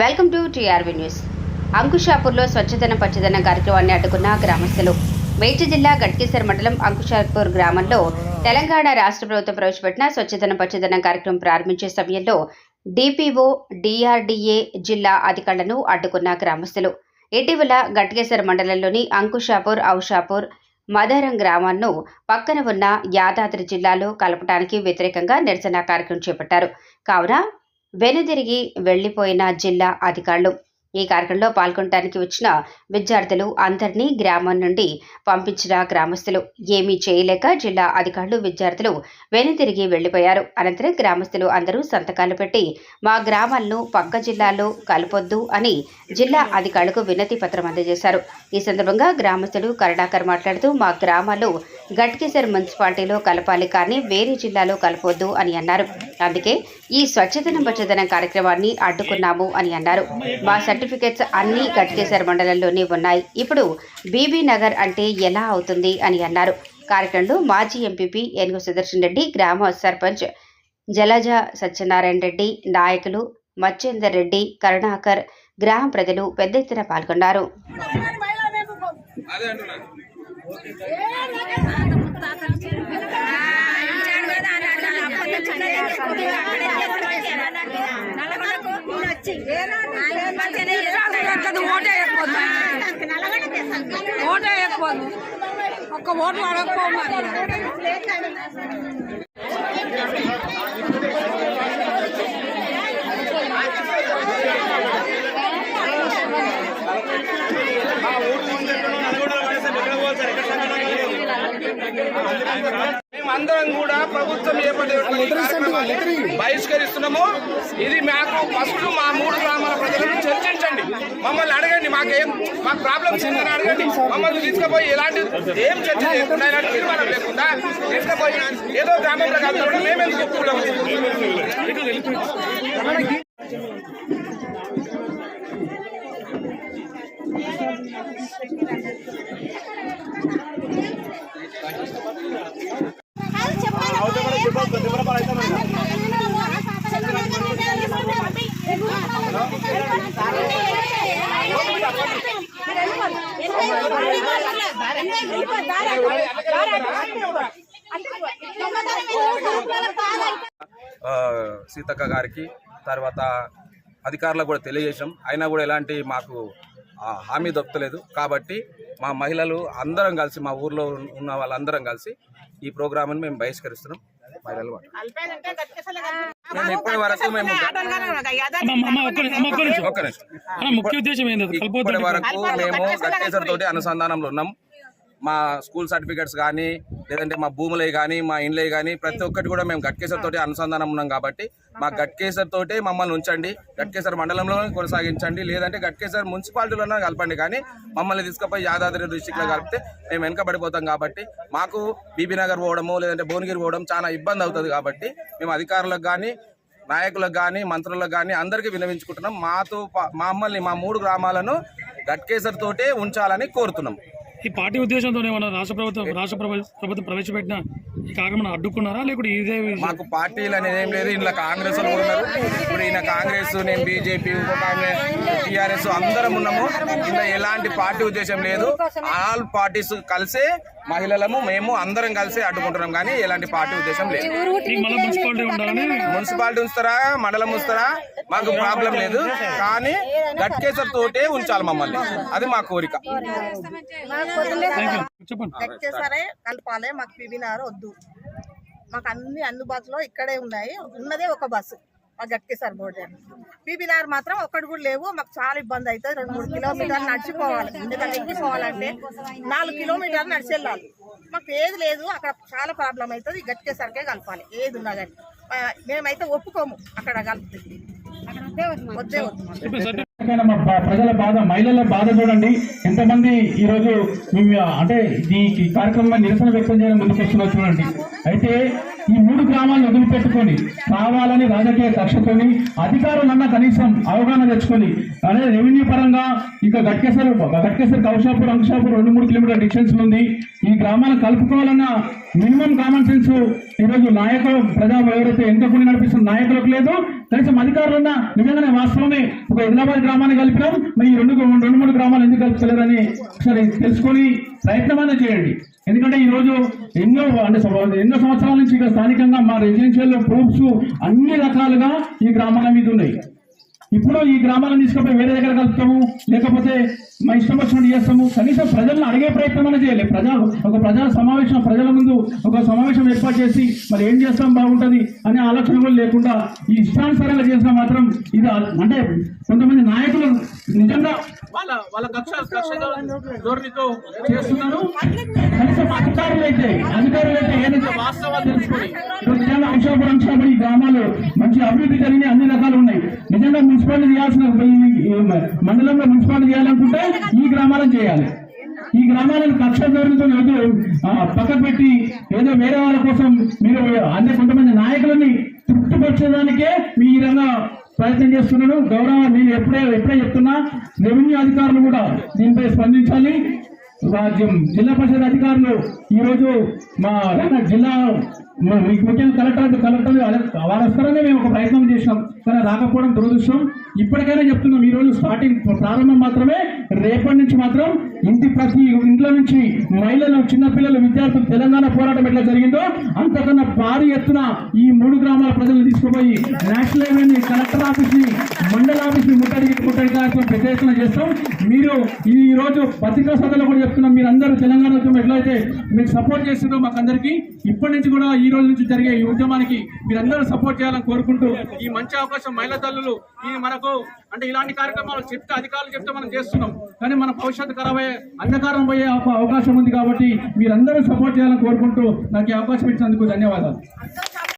Welcome to TRV news. అంకుషాపూర్లో స్వచ్ఛతన పచ్చదన కార్యక్రమాన్ని అడ్డుకున్న గ్రామస్తులు. మేడ్చి జిల్లా గట్కేసర్ మండలం అంకుషాపూర్ గ్రామంలో తెలంగాణ రాష్ట్ర ప్రభుత్వం ప్రవేశపెట్టిన స్వచ్ఛతన పచ్చదన కార్యక్రమం ప్రారంభించే సమయంలో డిపిఓ డిఆర్డిఏ జిల్లా అధికారులను అడ్డుకున్న గ్రామస్తులు. ఇటీవల గట్కేసర్ మండలంలోని అంకుషాపూర్ ఔషాపూర్ మదరం గ్రామాలను పక్కన ఉన్న యాదాద్రి జిల్లాలో కలపడానికి వ్యతిరేకంగా నిరసన కార్యక్రమం చేపట్టారు. కావున వెనుదిరిగి వెళ్ళిపోయిన జిల్లా అధికారులు. ఈ కార్యక్రమంలో పాల్గొనడానికి వచ్చిన విద్యార్థులు అందరినీ గ్రామం నుండి పంపించిన గ్రామస్తులు. ఏమీ చేయలేక జిల్లా అధికారులు విద్యార్థులు వెనుదిరిగి వెళ్ళిపోయారు అనంతరం గ్రామస్తులు అందరూ సంతకాలు పెట్టి మా గ్రామాలను పక్క జిల్లాలో కలపొద్దు అని జిల్లా అధికారులకు వినతి పత్రం అందజేశారు. ఈ సందర్భంగా గ్రామస్తులు కరుణాకర్ మాట్లాడుతూ మా గ్రామాలు గట్కేసర్ మున్సిపాలిటీలో కలపాలి కానీ వేరే జిల్లాలో కలపొద్దు అని అన్నారు. అందుకే ఈ స్వచ్ఛతనం పచ్చదనం కార్యక్రమాన్ని అడ్డుకున్నాము అని అన్నారు. మా సర్టిఫికెట్స్ అన్నీ గట్కేశ్వర మండలంలోనే ఉన్నాయి. ఇప్పుడు బీబీ నగర్ అంటే ఎలా అవుతుంది అని అన్నారు. కార్యక్రమంలో మాజీ ఎంపీపీ ఏనుగు సుదర్శన్ రెడ్డి గ్రామ సర్పంచ్ జలజ సత్యనారాయణ రెడ్డి నాయకులు మచ్చేందర్ రెడ్డి కరుణాకర్ గ్రామ ప్రజలు పెద్ద ఎత్తున పాల్గొన్నారు. ఓటే వేయకపోదు ఒక్క ఓట్లు అడగకపోమని మేమందరం కూడా ప్రభుత్వం చేపట్టే బహిష్కరిస్తున్నాము. ఇది మాకు ఫస్ట్ మా మూడు గ్రామాల ప్రజలను చర్చించండి. మమ్మల్ని మాకేం మాకు ప్రాబ్లమ్స్ ఏంటని అడగండి. మమ్మల్ని తీసుకుపోయి ఎలాంటి ఏం చర్చ లేకుండా ఎలాంటి తీర్మానం లేకుండా తీసుకుపోయి ఏదో గ్రామంలో కాదు మేమే చెప్పుకుంటాము సీతక్క గారికి తర్వాత అధికారులకు కూడా తెలియజేసాం అయినా కూడా ఎలాంటి మాకు హామీ దొరకలేదు. కాబట్టి మా మహిళలు అందరం కలిసి మా ఊర్లో ఉన్న వాళ్ళందరం కలిసి ఈ ప్రోగ్రామ్ని మేము బహిష్కరిస్తున్నాం. మహిళలు. మేము ఇప్పటి వరకు మేము ఇప్పటి వరకు మేము గట్టేసర్ తోటి అనుసంధానంలో ఉన్నాం. మా స్కూల్ సర్టిఫికెట్స్ కానీ లేదంటే మా భూములే కానీ మా ఇండ్లే కానీ ప్రతి ఒక్కటి కూడా మేము గట్కేసర్ తోటి అనుసంధానం ఉన్నాం కాబట్టి మా గట్కేసర్ తోటే మమ్మల్ని ఉంచండి. గట్కేసర్ మండలంలో కొనసాగించండి. లేదంటే గట్కేసర్ మున్సిపాలిటీలోనే కలపండి. కానీ మమ్మల్ని తీసుకుపోయి యాదాద్రి డిస్టిక్లో కలిపితే మేము వెనకబడిపోతాం కాబట్టి మాకు బీబీ నగర్ పోవడము లేదంటే భువనగిరి పోవడం చాలా ఇబ్బంది అవుతుంది కాబట్టి మేము అధికారులకు కానీ నాయకులకు కానీ మంత్రులకు కానీ అందరికీ వినవించుకుంటున్నాం మాతో మమ్మల్ని మా మూడు గ్రామాలను గట్కేసర్ తోటే ఉంచాలని కోరుతున్నాం. ఈ పార్టీ ఉద్దేశంతో ఏమన్నా రాష్ట్ర ప్రభుత్వం రాష్ట్ర ప్రభు- ప్రభుత్వం ప్రవేశపెట్టిన ఈ కార్యక్రమం అడ్డుకున్నారా? లేకుంటే ఇదే మాకు పార్టీలు అనేది ఏం లేదు. ఇంట్లో కాంగ్రెస్ వాళ్ళు ఉన్నారు. ఇప్పుడు ఈయన కాంగ్రెస్ నేను బీజేపీ ఇంకో కాంగ్రెస్ టీఆర్ఎస్ అందరం ఉన్నాము. ఇలా ఎలాంటి పార్టీ ఉద్దేశం లేదు. ఆల్ పార్టీస్ కలిసే మహిళలము మేము అందరం కలిసి అడ్డుకుంటున్నాం కానీ ఎలాంటి పార్టీ ఉద్దేశం లేదు. మున్సిపాలిటీ ఉండాలని మున్సిపాలిటీ ఉంచుతారా? మండలం ఉంచుతారా? మాకు ప్రాబ్లం లేదు. కానీ గట్కేసర్ తోటే ఉంచాలి మమ్మల్ని. అది మా కోరిక. కలపాలి మాకు పిబినార్ వద్దు. మాకు అన్ని అందుబాటులో ఇక్కడే ఉన్నాయి. ఉన్నదే ఒక బస్సు. మా గట్కేసారి బోర్డు బీబీదార్ మాత్రం ఒక్కడు కూడా లేవు. మాకు చాలా ఇబ్బంది అవుతుంది. రెండు మూడు కిలోమీటర్లు నడిచిపోవాలి. ఎందుకంటే ఎక్కిపోవాలంటే నాలుగు కిలోమీటర్లు నడిచి వెళ్ళాలి. మాకు ఏది లేదు. అక్కడ చాలా ప్రాబ్లం అవుతుంది. గట్కేసరికే కలపాలి. ఏది ఉన్నా కానీ. మేమైతే ఒప్పుకోము. అక్కడ కలిపితే. ప్రజల బాధ మహిళల బాధ చూడండి. ఎంతమంది ఈ రోజు అంటే ఈ ఈ కార్యక్రమం నిరసన వ్యక్తం చేయడం ముందుకు వస్తున్నారు చూడండి. అయితే ఈ మూడు గ్రామాలను వదిలిపెట్టుకొని కావాలని రాజకీయ కక్షతోని అధికారులన్నా కనీసం అవగాహన తెచ్చుకొని అదే రెవెన్యూ పరంగా ఇక గట్కేసర్ గట్కేసర్ కౌషాపూర్ అంకుషాపూర్ రెండు మూడు కిలోమీటర్ డిస్టెన్స్ ఉంది. ఈ గ్రామాలను కలుపుకోవాలన్న మినిమం కామన్ సెన్స్ ఈరోజు నాయకులు ప్రజా ఎవరైతే ఎంతకుని నడిపిస్తున్న నాయకులకు లేదు. కనీసం అధికారులు ఉన్న నిజంగానే వాస్తవమే. ఒక హైదరాబాద్ గ్రామాన్ని కలిపినాం. మరి ఈ రెండు రెండు మూడు గ్రామాలు ఎందుకు కలుపుతలేరని ఒకసారి తెలుసుకొని ప్రయత్నమైనా చేయండి. ఎందుకంటే ఈరోజు ఎన్నో అంటే ఎన్నో సంవత్సరాల నుంచి ఇక్కడ స్థానికంగా మా రెసిడెన్షియల్ ప్రూఫ్స్ అన్ని రకాలుగా ఈ గ్రామాల మీద ఉన్నాయి. ఇప్పుడు ఈ గ్రామాలను తీసుకుపోయి వేరే దగ్గర కలుపుతాము లేకపోతే మా ఇష్టం వచ్చినట్టు చేస్తాము. కనీసం ప్రజలను అడిగే ప్రయత్నం అనేది చేయాలి. ప్రజా ఒక ప్రజా సమావేశం ప్రజల ముందు ఒక సమావేశం ఏర్పాటు చేసి మరి ఏం చేస్తాం బాగుంటది అనే ఆలోచన కూడా లేకుండా ఈ ఇష్టానుసారంగా చేసినా మాత్రం ఇది అంటే కొంతమంది నాయకులు నిజంగా వాళ్ళ వాళ్ళ కక్ష కక్ష ధోరణితో చేస్తున్నారు. అధికారులు అయితే అధికారులు అయితే ఏదైతే వాస్తవాలు తెలుసుకొని నిజంగా అంశాపురం అంశాపురం ఈ గ్రామాలు మంచి అభివృద్ధి జరిగిన అన్ని రకాలు ఉన్నాయి. నిజంగా మున్సిపాలిటీ చేయాల్సిన మండలంలో మున్సిపాలిటీ చేయాలనుకుంటే ఈ గ్రామాలను చేయాలి. ఈ గ్రామాలను కక్ష ధోరణితో ఏదో ఆ, పక్కకు పెట్టి ఏదో వేరే వాళ్ళ కోసం మీరు అంటే కొంతమంది నాయకులని తృప్తిపరచడానికే మీ ఈ రంగా ప్రయత్నం చేస్తున్నాను. గౌరవ నేను ఎప్పుడే ఎప్పుడే చెప్తున్నా రెవెన్యూ అధికారులు కూడా దీనిపై స్పందించాలి. రాజ్యం జిల్లా పరిషత్ అధికారులు ఈరోజు మా జిల్లా మీకు ముఖ్యంగా కలెక్టర్ కలెక్టర్ వారు మేము ఒక ప్రయత్నం చేసినాం కానీ రాకపోవడం దురదృష్టం. ఇప్పటికైనా చెప్తున్నాం ఈ రోజు స్టార్టింగ్ ప్రారంభం మాత్రమే రేపటి నుంచి మాత్రం ఇంటి ప్రతి ఇంట్లో నుంచి మహిళలు చిన్నపిల్లలు విద్యార్థులు తెలంగాణ పోరాటం ఎట్లా జరిగిందో అంతకన్నా భారీ ఎత్తున ఈ మూడు గ్రామాల ప్రజలను తీసుకుపోయి నేషనల్ హైవేని కలెక్టర్ ఆఫీస్ కార్యక్రమం పెద్ద ఎత్తున చేస్తాం. మీరు ఈ రోజు పత్రికా సభలో కూడా చెప్తున్నాం. మీరు అందరూ తెలంగాణ ఉద్యమం ఎట్లయితే మీకు సపోర్ట్ చేస్తుందో మాకు అందరికీ ఇప్పటి నుంచి కూడా ఈ రోజు నుంచి జరిగే ఈ ఉద్యమానికి మీరందరూ సపోర్ట్ చేయాలని కోరుకుంటూ ఈ మంచి అవకాశం మహిళా తల్లులు ఈ మనకు అంటే ఇలాంటి కార్యక్రమాలు చెప్తే అధికారులు చెప్తే మనం చేస్తున్నాం. కానీ మన భవిష్యత్తు ఖరాబ్ అయ్యే అంధకారం పోయే అవకాశం ఉంది కాబట్టి మీరందరూ సపోర్ట్ చేయాలని కోరుకుంటూ నాకు ఈ అవకాశం ఇచ్చినందుకు ధన్యవాదాలు.